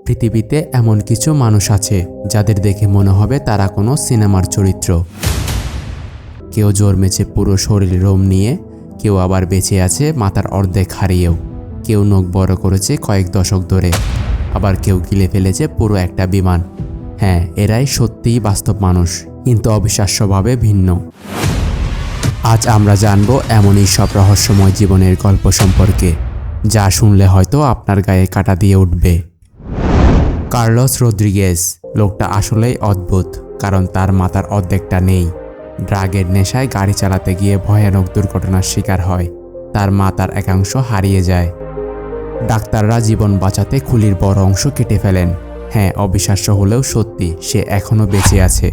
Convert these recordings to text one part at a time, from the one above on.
পৃথিবীতে এমন কিছু মানুষ আছে যাদের দেখে মনে হবে তারা কোনো সিনেমার চরিত্র। কেউ জন্মেছে পুরো শরীর রোম নিয়ে, কেউ আবার বেঁচে আছে মাথার অর্ধেক হারিয়েও। কেউ নখ বড় করেছে কয়েক দশক ধরে, আবার কেউ গিলে ফেলেছে পুরো একটা বিমান। হ্যাঁ এরাই সত্যিই বাস্তব মানুষ, কিন্তু অবিশ্বাস্যভাবে ভিন্ন। আজ আমরা জানব এমনই সব রহস্যময় জীবনের গল্প সম্পর্কে, যা শুনলে হয়তো আপনার গায়ে কাটা দিয়ে উঠবে। কার্লোস রদ্রিগেজ, লোকটা আসলেই অদ্ভুত, কারণ তার মাথার অর্ধেকটা নেই। ড্রাগের নেশায় গাড়ি চালাতে গিয়ে ভয়ানক দুর্ঘটনার শিকার হয়। তার মাথার একাংশ হারিয়ে যায়। ডাক্তাররা জীবন বাঁচাতে খুলির বড় অংশ কেটে ফেলেন। হ্যাঁ অবিশ্বাস্য হলেও সত্যি, সে এখনও বেঁচে আছে।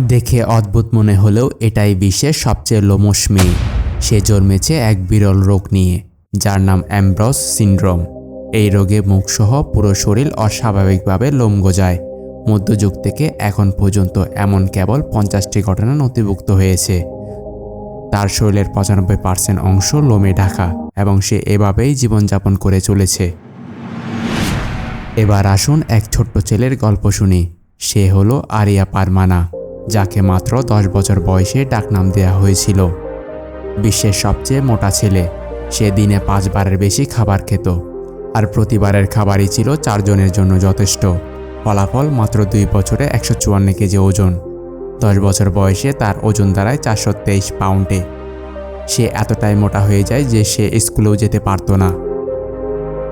দেখে অদ্ভুত মনে হলেও এটাই বিশ্বের সবচেয়ে লোমশ মেয়ে। সে জন্মেছে এক বিরল রোগ নিয়ে, যার নাম অ্যামব্রস সিন্ড্রোম। এই রোগে মুখসহ পুরো শরীর অস্বাভাবিকভাবে লোম গজায়। মধ্যযুগ থেকে এখন পর্যন্ত এমন কেবল পঞ্চাশটি ঘটনা নথিভুক্ত হয়েছে। তার শরীরের পঁচানব্বই পার্সেন্ট অংশ লোমে ঢাকা এবং সে এভাবেই জীবনযাপন করে চলেছে। এবার আসুন এক ছোট্ট ছেলের গল্প শুনি। সে হলো আরিয়া পারমানা, যাকে মাত্র দশ বছর বয়সে ডাকনাম দেওয়া হয়েছিল। বিশ্বের সবচেয়ে মোটা ছেলে, সে দিনে পাঁচবারের বেশি খাবার খেত। আর প্রতিবারের খাবারই ছিল চারজনের জন্য যথেষ্ট। ফলাফল মাত্র দুই বছরে একশো চুয়ান্ন কেজি ওজন। দশ বছর বয়সে তার ওজন দাঁড়ায় চারশো তেইশ পাউন্ডে। সে এতটাই মোটা হয়ে যায় যে সে স্কুলেও যেতে পারতো না।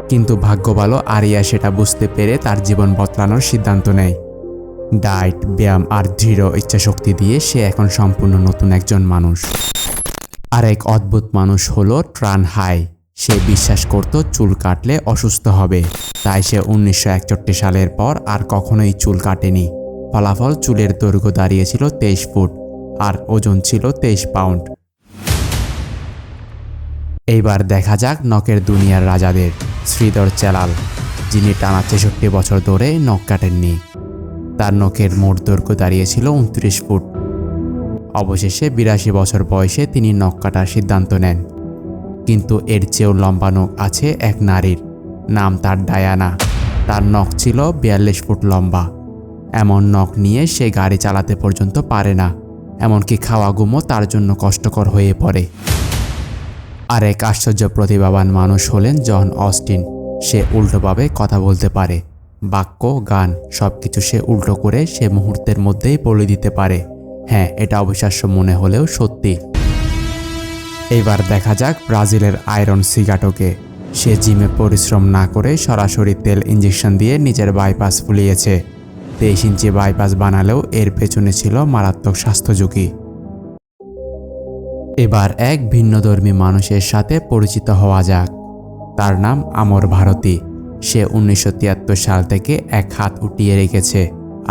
কিন্তু ভাগ্য ভালো, আরিয়া সেটা বুঝতে পেরে তার জীবন বদলানোর সিদ্ধান্ত নেয়। ডায়েট, ব্যায়াম আর দৃঢ় ইচ্ছাশক্তি দিয়ে সে এখন সম্পূর্ণ নতুন একজন মানুষ। আর এক অদ্ভুত মানুষ হলো ট্রান হাই। সে বিশ্বাস করত চুল কাটলে অসুস্থ হবে। তাই সে উনিশশো একষট্টি সালের পর আর কখনোই চুল কাটেনি। ফলাফল চুলের দৈর্ঘ্য দাঁড়িয়েছিল তেইশ ফুট আর ওজন ছিল তেইশ পাউন্ড। এইবার দেখা যাক নখের দুনিয়ার রাজাদের, শ্রীধর চেলাল, যিনি টানা ছেষট্টি বছর ধরে নখ কাটেননি। তার নখের মোট দৈর্ঘ্য দাঁড়িয়েছিল উনত্রিশ ফুট। অবশেষে বিরাশি বছর বয়সে তিনি নখ কাটার সিদ্ধান্ত নেন। কিন্তু এর চেয়েও লম্বা নখ আছে এক নারীর। নাম তার ডায়ানা। তার নখ ছিল বিয়াল্লিশ ফুট লম্বা। এমন নখ নিয়ে সে গাড়ি চালাতে পর্যন্ত পারে না। এমনকি খাওয়া ঘুমও তার জন্য কষ্টকর হয়ে পড়ে। আর এক আশ্চর্য প্রতিভাবান মানুষ হলেন জন অস্টিন। সে উল্টোভাবে কথা বলতে পারে। বাক্য, গান সব কিছু সে উল্টো করে সে মুহূর্তের মধ্যেই বলে দিতে পারে। হ্যাঁ এটা অবিশ্বাস্য মনে হলেও সত্যি। এইবার দেখা যাক ব্রাজিলের আয়রন সিগাটোকে। সে জিমে পরিশ্রম না করে সরাসরি তেল ইঞ্জেকশন দিয়ে নিজের বাইপাস ফুলিয়েছে। তেইশ ইঞ্চি বাইপাস বানালেও এর পেছনে ছিল মারাত্মক স্বাস্থ্য ঝুঁকি। এবার এক ভিন্নধর্মী মানুষের সাথে পরিচিত হওয়া যাক। তার নাম আমর ভারতী। সে উনিশশো তিয়াত্তর সাল থেকে এক হাত উঠিয়ে রেখেছে,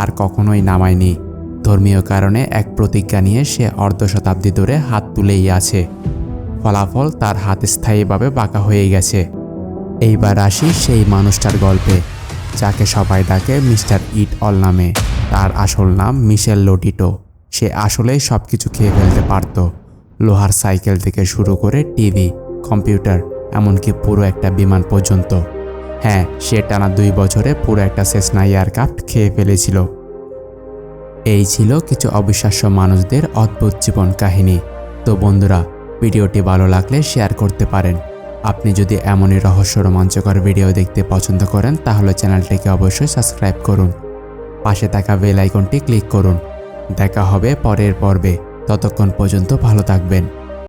আর কখনোই নামায়নি। ধর্মীয় কারণে এক প্রতিজ্ঞা নিয়ে সে অর্ধ শতাব্দী ধরে হাত তুলেই আছে। ফলাফল তার হাত স্থায়ীভাবে বাঁকা হয়ে গেছে। এইবার আসি সেই মানুষটার গল্পে, যাকে সবাই ডাকে মিস্টার ইট অল নামে। তার আসল নাম মিশেল লোটিটো। সে আসলেই সব কিছু খেয়ে ফেলতে পারত। লোহার সাইকেল থেকে শুরু করে টিভি, কম্পিউটার, এমনকি পুরো একটা বিমান পর্যন্ত। হ্যাঁ সে টানা দুই বছরে পুরো একটা সেসনা এয়ারক্রাফট খেয়ে ফেলেছিল। এই ছিল কিছু অবিশ্বাস্য মানুষদের অদ্ভুত জীবন কাহিনী। তো বন্ধুরা ভিডিওটি ভালো লাগলে শেয়ার করতে পারেন। আপনি যদি এমনই রহস্য রোমাঞ্চকর ভিডিও দেখতে পছন্দ করেন, তাহলে চ্যানেলটিকে অবশ্যই সাবস্ক্রাইব করুন। পাশে থাকা বেল আইকনটি ক্লিক করুন। দেখা হবে পরের পর্বে। ততক্ষণ পর্যন্ত ভালো থাকবেন।